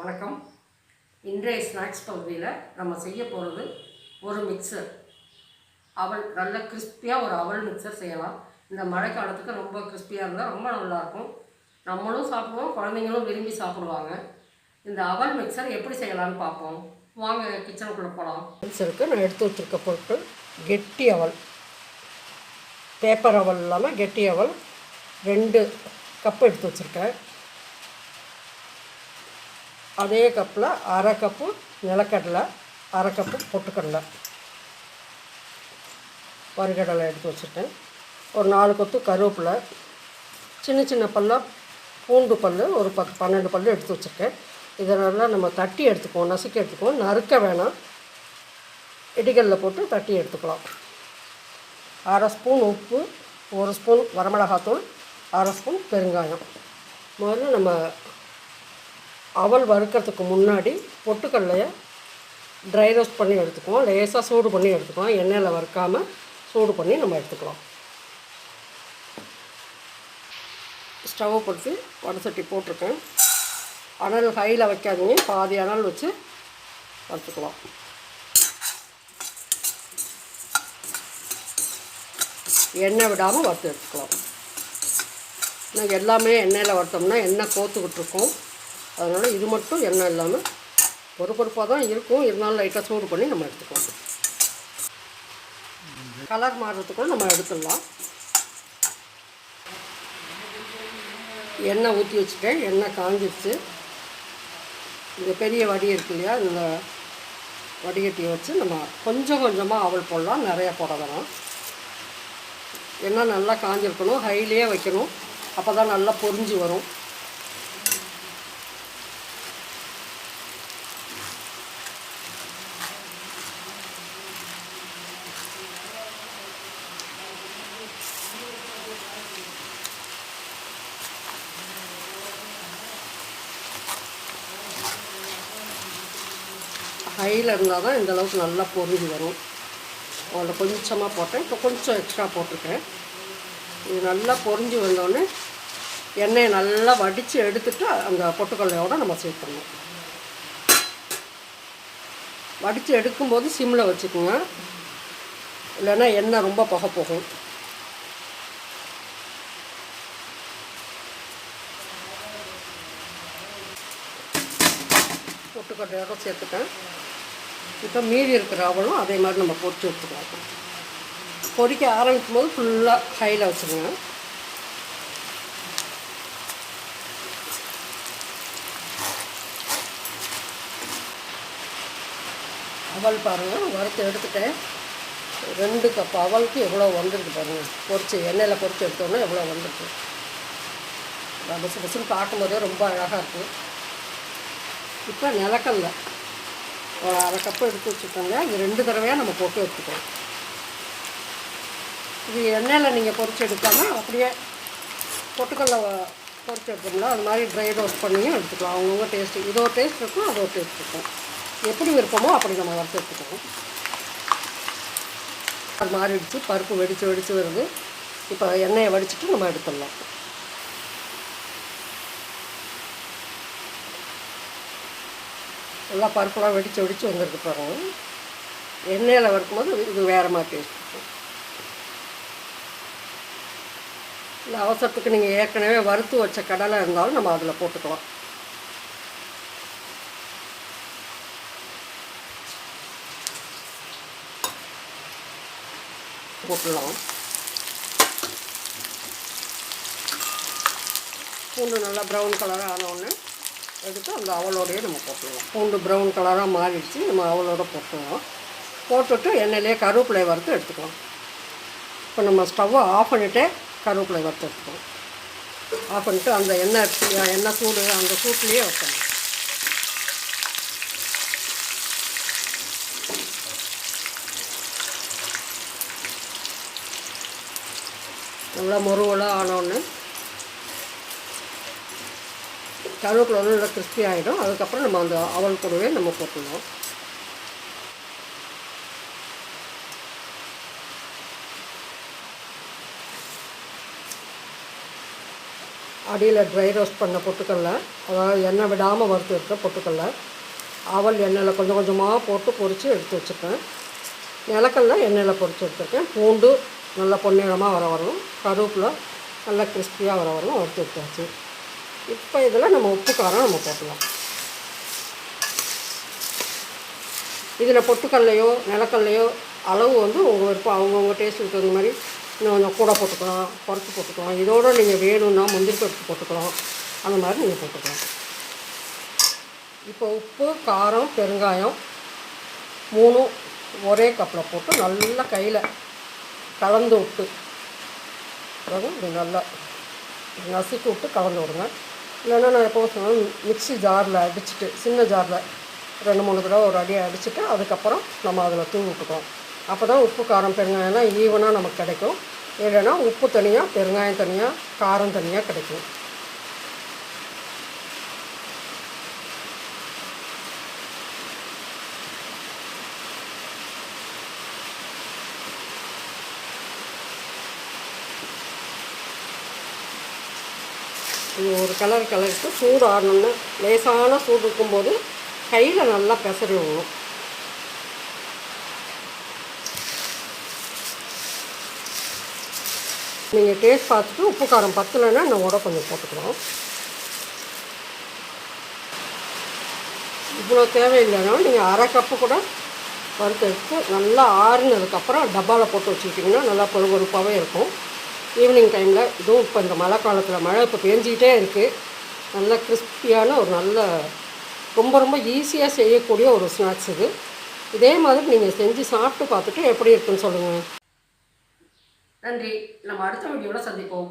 வணக்கம். இன்றைய ஸ்நாக்ஸ் பகுதியில் நம்ம செய்ய போகிறது ஒரு மிக்சர் அவல் நல்ல கிறிஸ்பியாக ஒரு அவல் மிக்சர் செய்யலாம். இந்த மழை காலத்துக்கு ரொம்ப கிறிஸ்பியாக இருந்தால் ரொம்ப நல்லாயிருக்கும். நம்மளும் சாப்பிடுவோம் குழந்தைங்களும் விரும்பி சாப்பிடுவாங்க. இந்த அவல் மிக்சர் எப்படி செய்யலாம்னு பார்ப்போம். வாங்க கிச்சனுக்குள்ளே போகலாம் மிக்சருக்கு நான் எடுத்து வச்சுருக்க பொருட்கள் கெட்டி அவல். பேப்பர் அவல் இல்லாமல் கெட்டி அவல். ரெண்டு கப் எடுத்து வச்சுருக்கேன். அதே கப்பில் அரை கப்பு நிலக்கடலை அரை கப்பு பொட்டுக்கடலை. வறுகடலை எடுத்து வச்சுருக்கேன் ஒரு நாலு கொத்து கருவேப்பிலை சின்ன சின்ன பல்லாக பூண்டு பல் ஒரு பத்து பன்னெண்டு பல் எடுத்து வச்சுருக்கேன். இதனால் நம்ம தட்டி எடுத்துக்குவோம் நசுக்கி எடுத்துக்குவோம். நறுக்க வேணாம். இடிகளில் போட்டு தட்டி எடுத்துக்கலாம். அரை ஸ்பூன் உப்பு ஒரு ஸ்பூன் வரமிளகாத்தூள் அரை ஸ்பூன் பெருங்காயம். முதல்ல நம்ம அவல் வறுக்கிறதுக்கு முன்னாடி பொட்டுக்கடலையை ட்ரை ரோஸ்ட் பண்ணி எடுத்துக்குவோம். லேசாக சூடு பண்ணி எடுத்துக்குவோம். எண்ணெயில் வறுக்காமல் சூடு பண்ணி நம்ம எடுத்துக்கலாம். ஸ்டவ் பொறுத்து வடை சட்டி போட்டிருக்கேன். அனல் ஹையில் வைக்காதீங்க. பாதி அனல் வச்சு வறுத்துக்கலாம். எண்ணெய் விடாமல் வறுத்து எடுத்துக்கலாம். நாங்கள் எல்லாமே எண்ணெயில் வறுத்தோம்னா எண்ணெய் கோத்துக்கிட்டு இருக்கோம். அதனால் இது மட்டும் எண்ணெய் இல்லாமல் பொறு பொறுப்பாக தான் இருக்கும். இருந்தாலும் லைட்டாக சூடு பண்ணி நம்ம எடுத்துக்கலாம். கலர் மாறுறதுக்குள்ள நம்ம எடுத்துடலாம். எண்ணெய் ஊற்றி வச்சுட்டேன். எண்ணெய் காஞ்சிடுச்சு இந்த பெரிய வடி இருக்கு இல்லையா? இந்த வடிகட்டியை வச்சு நம்ம கொஞ்சம் கொஞ்சமாக அவல் போடலாம். நிறைய போட எண்ணெய் நல்லா காஞ்சிருக்கணும். ஹைலேயே வைக்கணும். அப்போ தான் நல்லா பொரிஞ்சு வரும். ஹையில் இருந்தால் தான் இந்தளவுக்கு நல்லா பொரிஞ்சு வரும். அதில் கொஞ்சமாக போட்டேன். இப்போ கொஞ்சம் எக்ஸ்ட்ரா போட்டிருக்கேன். இது நல்லா பொறிஞ்சு வந்தோடனே எண்ணெயை நல்லா வடித்து எடுத்துட்டு அந்த பொட்டுக்கடலையோட நம்ம சேர்த்துடணும் வடித்து எடுக்கும்போது சிம்மில் வச்சுக்கோங்க. இல்லைன்னா எண்ணெய் ரொம்ப புகை போகும். பொட்டுக்கடலையோட சேர்த்துட்டேன். இப்போ மீதி இருக்கிற அவளும் அதே மாதிரி நம்ம பொரிச்சு எடுத்துக்கலாம். பொரிக்க ஆரம்பிக்கும் போது ஃபுல்லாக ஹையில் வச்சுருங்க. அவல் பாருங்கள் வறுத்து எடுத்துட்டேன். ரெண்டு கப் அவளுக்கு எவ்வளோ வந்திருக்கு பாருங்கள் பொரிச்சு எண்ணெயில் பொறிச்சு எடுத்தோன்னே எவ்வளோ வந்திருக்கு. பசு பசுன்னு பார்க்கும்போதே ரொம்ப அழகாக இருக்குது இப்போ நிலக்கல்ல ஒரு அரை கப்பு எடுத்து வச்சுக்கோங்க. இது ரெண்டு தடவையாக நம்ம போட்டு எடுத்துக்கலாம் இது எண்ணெயில் நீங்கள் பொறிச்சு எடுக்காமல் அப்படியே பொட்டுக்கல்ல பொரிச்சு எடுத்துக்கலாம். அது மாதிரி ட்ரை ரோஸ்ட் பண்ணியும் எடுத்துக்கலாம். அவங்கவுங்க டேஸ்ட்டு இதோ டேஸ்ட் இருக்கும் அதோ டேஸ்ட் இருக்கும். எப்படி விருப்பமோ அப்படி நம்ம வறுத்து எடுத்துக்கணும் அது மாறிடுச்சு பருப்பு வெடித்து வெடித்து வருது. இப்போ எண்ணெயை வடிச்சிட்டு நம்ம எடுத்துடலாம். நல்லா பருப்புலாம் வெடித்து வெடித்து வந்துருக்கு பாருங்க. எண்ணெயில் வறுக்கும்போது இது வேறு மாதிரி டேஸ்ட் இருக்கும் இந்த அவசரத்துக்கு நீங்கள் ஏற்கனவே வறுத்து வச்ச கடலை இருந்தாலும் நம்ம அதில் போட்டுக்கலாம். போட்டுடலாம். பூண்டு நல்லா ப்ரௌன் கலராக ஆனவுடனே எடுத்து அந்த அவளோடையே நம்ம போட்டுருவோம் பூண்டு ப்ரௌன் கலராக மாறிடுச்சு நம்ம அவளோட போட்டுருவோம் போட்டுட்டு எண்ணெயிலே கருவேப்பிலை வறுத்து எடுத்துக்கலாம். இப்போ நம்ம ஸ்டவ்வை ஆஃப் பண்ணிவிட்டே கருவேப்பிலை வறுத்து எடுத்துக்கலாம். ஆஃப் பண்ணிட்டு அந்த எண்ணெய் எண்ணெய் சூடு அந்த சூட்லேயே வைக்கணும். நல்லா முருவலாக ஆனோடனே கருவேப்பிலை வந்து நல்லா கிறிஸ்பி ஆகிடும் அதுக்கப்புறம் நம்ம அந்த அவல் கூடவே நம்ம போட்டுடணும். அடியில் ட்ரை ரோஸ்ட் பண்ண பொட்டுக்கடல அதாவது எண்ணெய் விடாமல் வறுத்து எடுத்த பொட்டுக்கடல அவல் எண்ணெயில் கொஞ்சம் கொஞ்சமாக போட்டு பொரித்து எடுத்து வச்சுருக்கேன் நிலக்கல்ல எண்ணெயில் பொரித்து எடுத்துருக்கேன். பூண்டு நல்லா பொன்னிறமாக வர வரணும். கருவேப்பில் நல்லா கிறிஸ்பியாக வர வரணும். வறுத்து எடுத்தாச்சு. இப்போ இதில் நம்ம உப்பு காரம் நம்ம போட்டுக்கலாம். இதில் பொட்டுக்கல்லையோ நிலக்கல்லையோ அளவு வந்து உங்கள் விருப்பம் அவங்கவுங்க டேஸ்ட்டுக்கு தகுந்த மாதிரி இன்னும் கொஞ்சம் கூட போட்டுக்கலாம் குறைச்சி போட்டுக்கலாம். இதோட நீங்கள் வேணும்னா முந்திரி பருப்பு போட்டுக்கலாம். அந்த மாதிரி நீங்கள் போட்டுக்கலாம். இப்போ உப்பு காரம் பெருங்காயம் மூணும் ஒரே கப்பில் போட்டு நல்லா கையில் கலந்து விட்டு பிறகு இப்படி நல்லா நசுக்கு விட்டு கலந்து விடுங்க. இல்லைன்னா நான் எப்போ சொன்னாலும் மிக்ஸி ஜாரில் அடிச்சுட்டு சின்ன ஜாரில் ரெண்டு மூணு தடவை ஒரு அடி அடிச்சுட்டு அதுக்கப்புறம் நம்ம அதில் தூவி விட்டுக்கலாம் அப்போ தான் உப்பு காரம் பெருங்காயம்லாம் ஈவனாக நமக்கு கிடைக்கும். இல்லைன்னா உப்பு தனியாக பெருங்காயம் தனியாக காரம் தனியாக கிடைக்கும். ஒரு கலர் கலருக்கு சூடு ஆறணும்னா லேசான சூடு இருக்கும்போது கையில் நல்லா பெசரி விடணும். நீங்கள் டேஸ்ட் பார்த்துட்டு உப்பு காரம் பத்தலைன்னா நான் உட கொஞ்சம் போட்டுக்கலாம். இவ்வளோ தேவையில்லைன்னா நீங்கள் அரை கப்பு கூட வறுத்து எடுத்து நல்லா ஆறுனதுக்கப்புறம் டப்பாவில் போட்டு வச்சுக்கிட்டிங்கன்னா நல்லா பொறுப்பொறுப்பாகவே இருக்கும். ஈவினிங் டைமில் இதுவும் இப்போ இந்த மழை காலத்தில் மழை இப்போ பேஞ்சிக்கிட்டே இருக்குது நல்ல கிறிஸ்பியான ஒரு நல்ல ரொம்ப ரொம்ப ஈஸியாக செய்யக்கூடிய ஒரு ஸ்நாக்ஸ் இது. இதே மாதிரி நீங்கள் செஞ்சு சாப்பிட்டு பார்த்துட்டு எப்படி இருக்குன்னு சொல்லுங்கள் நன்றி. நம்ம அடுத்த வீடியோவில் சந்திப்போம்.